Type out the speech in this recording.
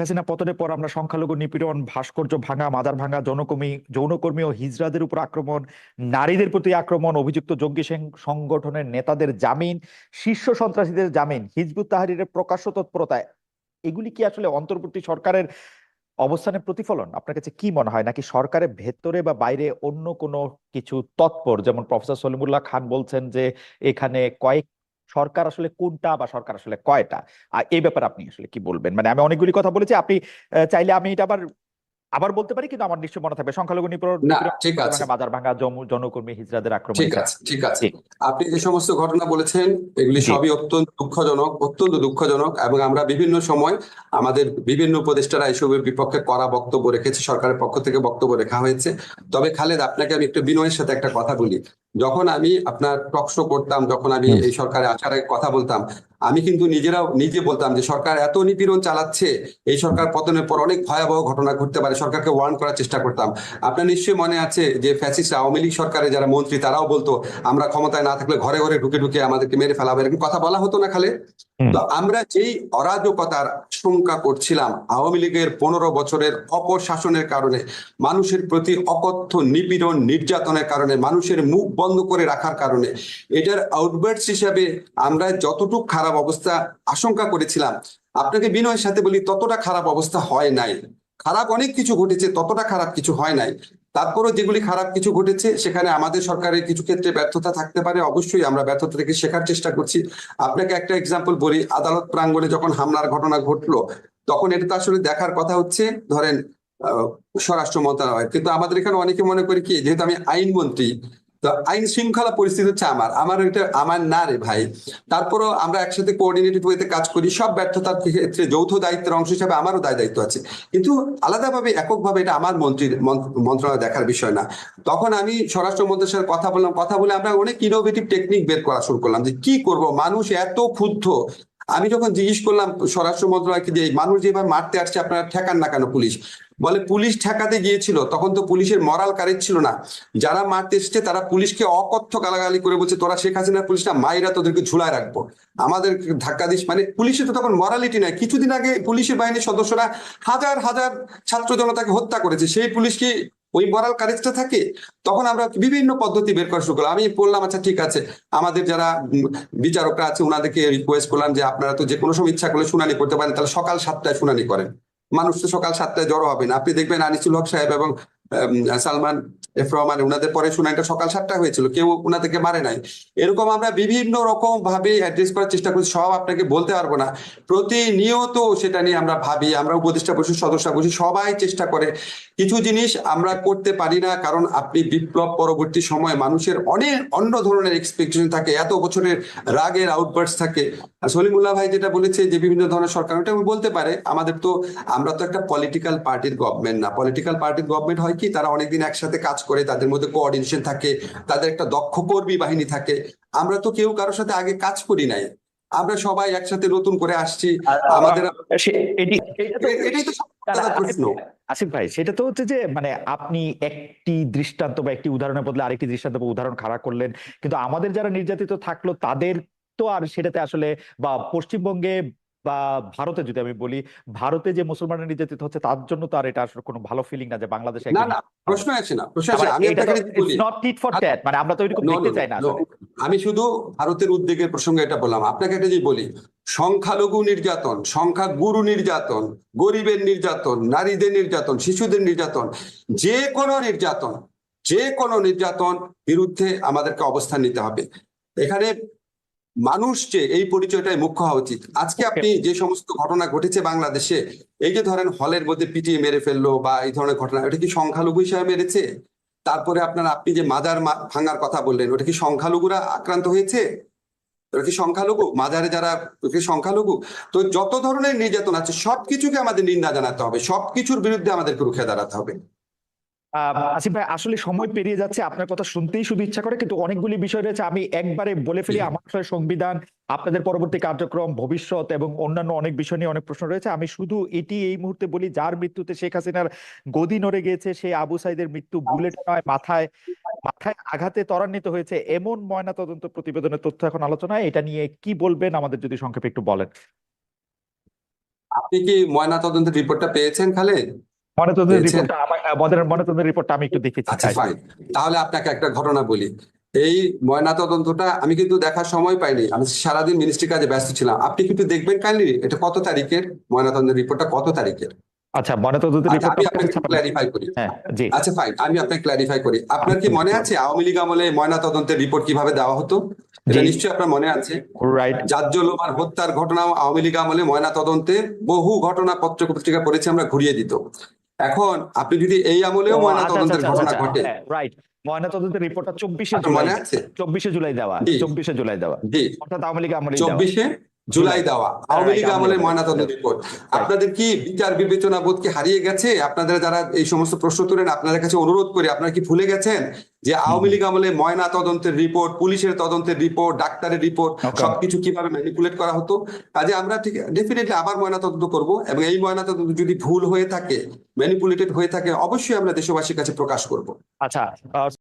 হাসিনা পতনের পর আমরা সংখ্যালঘু নিপীড়ন, ভাস্কর্য ভাঙা মাদার ভাঙা যৌনকর্মী যৌনকর্মী ও হিজড়াদের উপর আক্রমণ, নারীদের প্রতি আক্রমণ, অভিযুক্ত জঙ্গি সংগঠনের নেতাদের জামিন, শীর্ষ সন্ত্রাসীদের জামিন, হিজবুত তাহারিরের প্রকাশ্য তৎপরতা এগুলি কি আসলে অন্তর্বর্তী সরকারের অবস্থানের প্রতিফলন? আপনার কাছে কি মনে হয়? নাকি সরকারের ভেতরে বা বাইরে অন্য কোনো কিছু তৎপর? যেমন প্রফেসর সলিমুল্লাহ খান বলছেন যে, এখানে কয়েক সরকার আসলে কোনটা বা সরকার আসলে কয়টা? আর এই ব্যাপারে আপনি আসলে কি বলবেন? মানে আমি অনেকগুলি কথা বলেছি আপনি চাইলে আমি এটা আবার আবার বলতে পারি কিন্তু আমার নিশ্চয় মনে থাকবে। সংখ্যালঘু নিপীড়ন ঠিক আছে। বাজার ভাঙা জনকর্মী হিজড়াদের আক্রমণ ঠিক আছে ঠিক আছে। আপনি যে সমস্ত ঘটনা বলেছেন এগুলি সবই অত্যন্ত দুঃখজনক অত্যন্ত দুঃখজনক এবং আমরা বিভিন্ন সময় আমাদের বিভিন্ন উপদেষ্টারা এসবের বিপক্ষে কড়া বক্তব্য রেখেছে সরকারের পক্ষ থেকে বক্তব্য রেখা হয়েছে। তবে খালেদ আপনাকে আমি একটু বিনয়ের সাথে একটা কথা বলি। যখন আমি আপনার টক শো করতাম যখন আমি এই সরকারে আসার কথা বলতাম আমি কিন্তু নিজেরাও নিজে বলতাম যে সরকার এত নিপীড়ন চালাচ্ছে এই সরকার পতনের পর অনেক ভয়াবহ ঘটনা ঘটতে পারে সরকারকে ওয়ার্ন করার চেষ্টা করতাম। আপনার নিশ্চয়ই মনে আছে যে ফ্যাসিস্ট আওয়ামী লীগ সরকারের যারা মন্ত্রী তারাও বলতো আমরা ক্ষমতায় না থাকলে ঘরে ঘরে ঢুকে ঢুকে আমাদেরকে মেরে ফেলাবে এরকম কথা বলা হতো না খালে। তো আমরা যেই অরাজকতার আশঙ্কা করছিলাম আওয়ামী লীগের পনেরো বছরের অপশাসনের কারণে মানুষের প্রতি অকথ্য নিপীড়ন নির্যাতনের কারণে মানুষের মুখ বন্ধ করে রাখার কারণে। এটার আউটবার্টস হিসাবে আমরা যতটুকু খারাপ অবস্থা আশঙ্কা করেছিলাম, আপনাকে বিনয়ের সাথে বলি, ততটা খারাপ অবস্থা হয় নাই। খারাপ অনেক কিছু ঘটেছে, ততটা খারাপ কিছু হয় নাই। তারপরও যেগুলি খারাপ কিছু ঘটেছে, সেখানে আমাদের সরকারের কিছু ক্ষেত্রে ব্যর্থতা থাকতে পারে, অবশ্যই আমরা ব্যর্থতা থেকে শেখার চেষ্টা করছি। আপনাকে একটা এক্সাম্পল বলি, আদালত প্রাঙ্গণে যখন হামলার ঘটনা ঘটলো, তখন এটা তো আসলে দেখার কথা হচ্ছে, ধরেন স্বরাষ্ট্র মন্ত্রণালয়। কিন্তু আমাদের এখানে অনেকে মনে করি কি, যেহেতু আমি আইনমন্ত্রী তো আইন শৃঙ্খলা পরিস্থিতি হচ্ছে আমার। আমার এটা আমার না রে ভাই। তারপরও আমরা একসাথে কোঅর্ডিনেটেড ওয়েতে কাজ করি, সব ব্যর্থতার ক্ষেত্রে যৌথ দায়িত্বের অংশ হিসাবে আমারও দায় দায়িত্ব আছে। কিন্তু আলাদাভাবে, এককভাবে এটা আমার মন্ত্রীর মন্ত্র- মন্ত্রণালয় দেখার বিষয় না। তখন আমি স্বরাষ্ট্র মন্ত্রীর সাথে কথা বললাম, কথা বলে আমরা অনেক ইনোভেটিভ টেকনিক বের করা শুরু করলাম যে কি করব? মানুষ এত ক্ষুব্ধ। আমি যখন জিজ্ঞেস করলাম স্বরাষ্ট্র মন্ত্রণালয়কে যে মানুষ যেভাবে মারতে আসছে, আপনারা ঠেকান না কেন পুলিশ? বলে, পুলিশ ঠেকাতে গিয়েছিল, তখন তো পুলিশের মরাল কারেজ ছিল না। যারা মারতে এসছে, তারা পুলিশকে অকথ্য গালাগালি করে বলছে, তোরা শেখ হাসিনার পুলিশ না মাইরা তোদেরকে ঝুলায় রাখব। আমাদের ধাক্কা দিস মানে পুলিশে তো তখন মরালিটি নাই। কিছুদিন আগে পুলিশের বাহিনীর সদস্যরা হাজার হাজার ছাত্র জনতাকে হত্যা করেছে। সেই পুলিশ কি ওই মরাল কারেজটা থাকে, তখন আমরা বিভিন্ন পদ্ধতি বের করা শুরু করলাম। আমি বললাম আচ্ছা ঠিক আছে। আমাদের যারা বিচারকরা আছে ওনাদেরকে রিকোয়েস্ট করলাম যে, আপনারা তো যে কোনো সময় ইচ্ছা করলে শুনানি করতে পারেন। তাহলে সকাল সাতটায় শুনানি করেন। মানুষ তো সকাল সাতটায় জড়ো হবে না। আপনি দেখবেন আনিসুল হক সাহেব এবং সালমান রহমান ওনাদের পরে শুনানিটা সকাল সাতটায় হয়েছিল, কেউ ওনাদেরকে মারে নাই। এরকম আমরা বিভিন্ন রকম ভাবে অ্যাড্রেস করার চেষ্টা করছি, সব আপনাকে বলতে পারব না। প্রতিনিয়ত সেটা নিয়ে আমরা ভাবি, আমরা উপদেষ্টা পরিষদ সদস্য বসি সবাই চেষ্টা করে। কিছু জিনিস আমরা করতে পারি না, কারণ আপনি বিপ্লব পরবর্তী সময়ে মানুষের অনেক অন্য ধরনের এক্সপেকটেশন থাকে, এত বছরের রাগের আউটবার্টস থাকে। সলিমুল্লাহ ভাই যেটা বলেছে যে বিভিন্ন ধরনের সরকার, ওটা বলতে পারে, আমাদের তো, আমরা তো একটা পলিটিক্যাল পার্টির গভর্নমেন্ট না। পলিটিক্যাল পার্টির গভর্নমেন্ট হয় কি তারা অনেকদিন একসাথে কাজ করে তাদের মধ্যে কোঅর্ডিনেশন থাকে তাদের একটা দক্ষ কর্মী বাহিনী থাকে। আমরা তো কেউ কারোর সাথে আগে কাজ করি নাই। আমরা সবাই একসাথে নতুন করে আসছি। আমাদের এটাই তো প্রশ্ন। আসিফ ভাই সেটা তো হচ্ছে যে মানে আপনি একটি দৃষ্টান্ত বা একটি উদাহরণের বদলে আরেকটি দৃষ্টান্ত বা উদাহরণ খাড়া করলেন। কিন্তু আমাদের যারা নির্যাতিত থাকল তাদের তো আর সেটাতে আসলে বা পশ্চিমবঙ্গে বা ভারতে যদি আমি বলি ভারতে যে মুসলমানরা নির্যাতিত হচ্ছে তার জন্য তো আর এটা আসলে কোনো ভালো ফিলিং না যে বাংলাদেশে না না প্রশ্ন আসে না প্রশ্ন আসে আমি আপনাকে বলি। not tit for tat, মানে আমরা তো এরকম দেখতে চাই না আমি শুধু ভারতের উদ্বেগের প্রসঙ্গে এটা বললাম। আপনাকে একটা যে বলি সংখ্যালঘু নির্যাতন সংখ্যা গুরু নির্যাতন গরিবের নির্যাতন নারীদের নির্যাতন শিশুদের নির্যাতন যে কোনো নির্যাতন যে কোনো নির্যাতন বিরুদ্ধে আমাদেরকে অবস্থান নিতে হবে। এখানে মানুষ যে এই পরিচয়টাই মুখ্য হওয়া উচিত। আজকে আপনি যে সমস্ত ঘটনা ঘটেছে বাংলাদেশে এই যে ধরেন হলের মধ্যে পিটিয়ে মেরে ফেলল বা এই ধরনের ঘটনা এটা কি সংখ্যালঘু হিসাবে মেরেছে? তারপরে আপনার আপনি যে মাজার ভাঙার কথা বললেন ওটা কি সংখ্যালঘুরা আক্রান্ত হয়েছে? ওটা কি সংখ্যালঘু? মাজারে যারা কি সংখ্যালঘু? তো যত ধরনের নির্যাতন আছে সবকিছুকে আমাদের নিন্দা জানাতে হবে সবকিছুর বিরুদ্ধে আমাদেরকে রুখে দাঁড়াতে হবে। আসিফ ভাই আসলে সময় পেরিয়ে যাচ্ছে আপনার কথা শুনতেই শুধু ইচ্ছা করে কিন্তু অনেকগুলি বিষয় রয়েছে আমি একবারে বলে ফেলি আমার সংবিধান আপনাদের পরবর্তী কার্যক্রম ভবিষ্যৎ এবং অন্যান্য অনেক বিষয় নিয়ে অনেক প্রশ্ন রয়েছে আমি শুধু এটি এই মুহূর্তে বলি যার মৃত্যুতে শেখ হাসিনার গদি নড়ে গিয়েছে সেই আবু সাইদের মৃত্যু বুলেট নয় মাথায় মাথায় আঘাতে ত্বরান্বিত হয়েছে এমন ময়না তদন্ত প্রতিবেদনের তথ্য এখন আলোচনায় এটা নিয়ে কি বলবেন আমাদের যদি সংক্ষেপে একটু বলেন। আপনি কি ময়না তদন্তের রিপোর্টটা পেয়েছেন খালেদ ময়নাতদন্তের পেয়েছেন? রিপোর্টটা ময়নাতদন্তের রিপোর্টটা আমি একটু দেখেছি আচ্ছা ফাইন তাহলে আপনাকে একটা ঘটনা বলি। এই ময়না তদন্তটা আমি কিন্তু দেখার সময় পাইনি। আমি সারাদিন মিনিস্ট্রি কাজে ব্যস্ত ছিলাম। আপনি কিন্তু দেখবেন কাইন্ডলি এটা কত তারিখের ময়না তদন্তের রিপোর্টটা কত তারিখের। আচ্ছা ময়নাতদন্তের আচ্ছা আমি আপনাকে ক্ল্যারিফাই করি। হ্যাঁ জি। আচ্ছা ফাইন আমি আপনাকে ক্ল্যারিফাই করি। আপনার কি মনে আছে আওয়ামী লীগ আমলে ময়না তদন্তের রিপোর্ট কীভাবে দেওয়া হতো? এটা নিশ্চয়ই আপনার মনে আছে। রাইট জাজ্জলমার হত্যার ঘটনা আওয়ামী লীগ আমলে ময়না তদন্তে বহু ঘটনা পত্র পত্রিকা পড়েছে আমরা ঘুরিয়ে দিত। এখন আপনি যদি এই আমলেও ময়না আচ্ছা, তদন্তের ঘটনা ঘটে। রাইট ময়নাতদন্তের রিপোর্টটা চব্বিশে জুলাই। চব্বিশে জুলাই দেওয়া চব্বিশে জুলাই দেওয়া। জি। অর্থাৎ আওয়ামী লীগ আমলে চব্বিশে জুলাই দেওয়া। আওয়ামী লীগ Right, আমলে আওয়ামী ময়না তদন্ত রিপোর্ট। আপনাদের কি বিচার বিবেচনা বোধ কি হারিয়ে গেছে? আপনাদের যারা এই সমস্ত প্রশ্ন তোলেন আপনাদের কাছে অনুরোধ করি আপনারা কি ভুলে গেছেন যে আওয়ামী লীগ আমলে ময়না তদন্তের রিপোর্ট পুলিশের তদন্তের রিপোর্ট ডাক্তারের রিপোর্ট সবকিছু কীভাবে ম্যানিপুলেট করা হতো? কাজে আমরা ঠিক ডেফিনেটলি আবার ময়না তদন্ত করব এবং এই ময়না তদন্ত যদি ভুল হয়ে থাকে ম্যানিপুলেটেড হয়ে থাকে অবশ্যই আমরা দেশবাসীর কাছে প্রকাশ করব। আচ্ছা